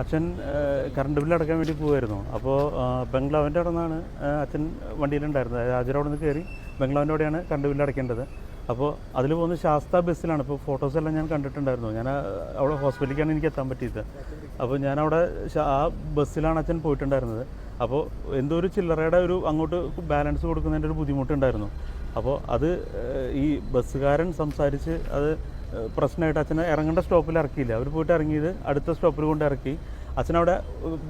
അച്ഛൻ current bill അടക്കാൻ വേണ്ടി പോകുമായിരുന്നു അപ്പോൾ ബംഗ്ലാവിന്റെ അവിടെ നിന്നാണ് അച്ഛൻ വണ്ടിയിലുണ്ടായിരുന്നത്. അതായത് അവിടെ നിന്ന് കയറി ബംഗ്ലാവിന്റെ അവിടെയാണ് കറണ്ട് ബില്ല് അടയ്ക്കേണ്ടത്. അപ്പോൾ അതിൽ പോകുന്ന ശാസ്ത ബസ്സിലാണ്. ഇപ്പോൾ ഫോട്ടോസ് എല്ലാം ഞാൻ കണ്ടിട്ടുണ്ടായിരുന്നു. ഞാൻ അവിടെ ഹോസ്പിറ്റലിലേക്കാണ് എനിക്ക് എത്താൻ പറ്റിയത്. അപ്പോൾ ഞാൻ അവിടെ ആ ബസ്സിലാണ് അച്ഛൻ പോയിട്ടുണ്ടായിരുന്നത്. അപ്പോൾ എന്തോ ഒരു ചില്ലറയുടെ ഒരു അങ്ങോട്ട് ബാലൻസ് കൊടുക്കുന്നതിന്റെ ഒരു ബുദ്ധിമുട്ടുണ്ടായിരുന്നു. അപ്പോൾ അത് ഈ ബസ്സുകാരൻ സംസാരിച്ച് അത് പ്രശ്നമായിട്ട് അച്ഛനെ ഇറങ്ങേണ്ട സ്റ്റോപ്പിൽ ഇറക്കിയില്ല. അവർ പോയിട്ട് ഇറങ്ങിയത് അടുത്ത സ്റ്റോപ്പിൽ കൊണ്ട് ഇറക്കി. അച്ഛനവിടെ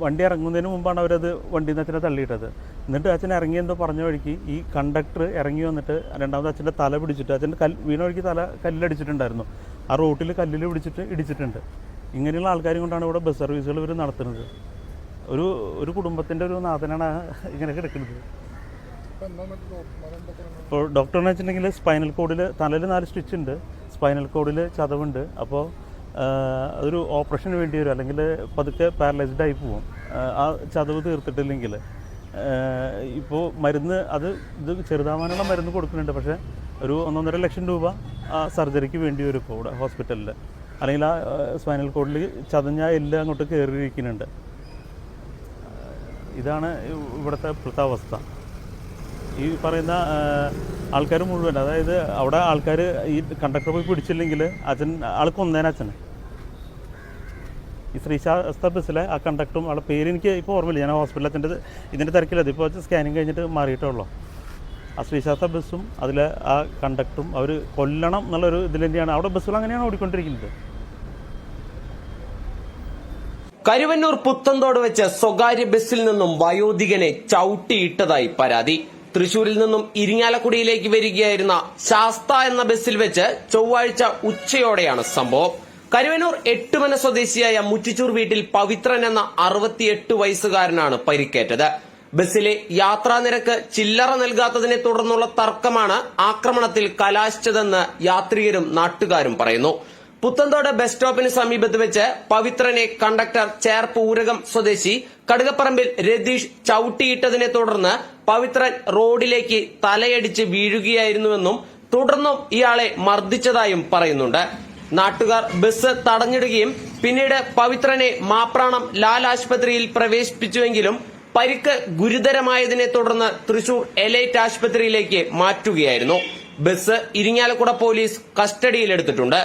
വണ്ടി ഇറങ്ങുന്നതിന് മുമ്പാണ് അവരത് വണ്ടിയിൽ നിന്ന് അച്ഛനെ തള്ളിയിട്ടത്. എന്നിട്ട് അച്ഛൻ ഇറങ്ങിയെന്തോ പറഞ്ഞ വഴിക്ക് ഈ കണ്ടക്ടർ ഇറങ്ങി വന്നിട്ട് രണ്ടാമത് അച്ഛന്റെ തല പിടിച്ചിട്ട് അച്ഛന്റെ കൽ വീണ വഴിക്ക് തല കല്ലടിച്ചിട്ടുണ്ടായിരുന്നു. ആ റോട്ടിൽ കല്ലിൽ പിടിച്ചിട്ട് ഇടിച്ചിട്ടുണ്ട്. ഇങ്ങനെയുള്ള ആൾക്കാരും കൊണ്ടാണ് ഇവിടെ ബസ് സർവീസുകൾ ഇവർ നടത്തുന്നത്. ഒരു ഒരു കുടുംബത്തിന്റെ ഒരു നാഥനാണ് ഇങ്ങനെ കിടക്കുന്നത്. ഇപ്പോൾ ഡോക്ടറിനെ വെച്ചിട്ടുണ്ടെങ്കിൽ സ്പൈനൽ കോഡിൽ തലയിൽ നാല് സ്റ്റിച്ച് ഉണ്ട്. സ്പൈനൽ കോഡിൽ ചതവുണ്ട്. അപ്പോൾ ഒരു ഓപ്പറേഷന് വേണ്ടി വരും. അല്ലെങ്കിൽ പതുക്കെ പാരലൈസ്ഡ് ആയി പോവും. ആ, ചതവ് തീർത്തിട്ടില്ലെങ്കിൽ ഇപ്പോൾ മരുന്ന് അത് ഇത് ചെറുതാവാനുള്ള മരുന്ന് കൊടുക്കുന്നുണ്ട്. പക്ഷേ ഒരു ഒന്നൊന്നര ലക്ഷം രൂപ ആ സർജറിക്ക് വേണ്ടി വരും ഇപ്പോൾ ഇവിടെ ഹോസ്പിറ്റലിൽ അല്ലെങ്കിൽ ആ സ്പൈനൽ കോഡിൽ ചതഞ്ഞ എല്ലാം അങ്ങോട്ട് കയറിയിരിക്കുന്നുണ്ട്. ഇതാണ് ഇവിടുത്തെ ഇപ്പോഴത്തെ അവസ്ഥ. ഈ പറയുന്ന ആൾക്കാർ മുഴുവൻ അതായത് അവിടെ ആൾക്കാർ ഈ കണ്ടക്ടർ പോയി പിടിച്ചില്ലെങ്കിൽ അച്ഛൻ ആൾ കൊന്നേനെ അച്ഛനെ. ഈ ശ്രീശാസ്ത ബസ്സിലെ ആ കണ്ടക്ടറും ആളുടെ പേര് എനിക്ക് ഇപ്പോൾ ഓർമ്മയില്ല. ഞാൻ ഹോസ്പിറ്റലിൽ അച്ഛന്റെ ഇതിന്റെ തിരക്കിലത് ഇപ്പോൾ സ്കാനിങ് കഴിഞ്ഞിട്ട് മാറിയിട്ടുള്ളൂ ആ ശ്രീശാസ്ത ബസ്സും അതിലെ ആ കണ്ടക്ടറും അവർ കൊല്ലണം എന്നുള്ളൊരു ഇതിൽ തന്നെയാണ്. അവിടെ ബസ്സുകൾ അങ്ങനെയാണ് ഓടിക്കൊണ്ടിരിക്കുന്നത്. കരുവന്നൂർ പുത്തന്തോട് വെച്ച് സ്വകാര്യ ബസ്സിൽ നിന്നും വയോധികനെ ചവിട്ടിയിട്ടതായി പരാതി. തൃശൂരിൽ നിന്നും ഇരിങ്ങാലക്കുടിയിലേക്ക് വരികയായിരുന്ന ശാസ്ത എന്ന ബസ്സിൽ വെച്ച് ചൊവ്വാഴ്ച ഉച്ചയോടെയാണ് സംഭവം. കരുവനൂർ എട്ടുമന സ്വദേശിയായ മുറ്റിച്ചൂർ വീട്ടിൽ പവിത്രൻ എന്ന അറുപത്തിയെട്ട് വയസ്സുകാരനാണ് പരിക്കേറ്റത്. ബസ്സിലെ യാത്രാ നിരക്ക് ചില്ലറ നൽകാത്തതിനെ തുടർന്നുള്ള തർക്കമാണ് ആക്രമണത്തിൽ കലാശിച്ചതെന്ന് യാത്രികരും നാട്ടുകാരും പറയുന്നു. പുത്തന്തോട് ബസ് സ്റ്റോപ്പിന് സമീപത്ത് വെച്ച് പവിത്രനെ കണ്ടക്ടർ ചേർപ്പ് ഊരകം സ്വദേശി കടുകപ്പറമ്പിൽ രതീഷ് ചവിട്ടിയിട്ടതിനെ തുടർന്ന് പവിത്രൻ റോഡിലേക്ക് തലയടിച്ച് വീഴുകയായിരുന്നുവെന്നും തുടർന്നും ഇയാളെ മർദ്ദിച്ചതായും പറയുന്നുണ്ട്. നാട്ടുകാർ ബസ് തടഞ്ഞിടുകയും പിന്നീട് പവിത്രനെ മാപ്രാണം ലാൽ ആശുപത്രിയിൽ പ്രവേശിപ്പിച്ചുവെങ്കിലും പരിക്ക് ഗുരുതരമായതിനെ തുടർന്ന് തൃശൂർ എലൈറ്റ് ആശുപത്രിയിലേക്ക് മാറ്റുകയായിരുന്നു. Bus Irinjalakuda police കസ്റ്റഡിയിലെടുത്തിട്ടുണ്ട്.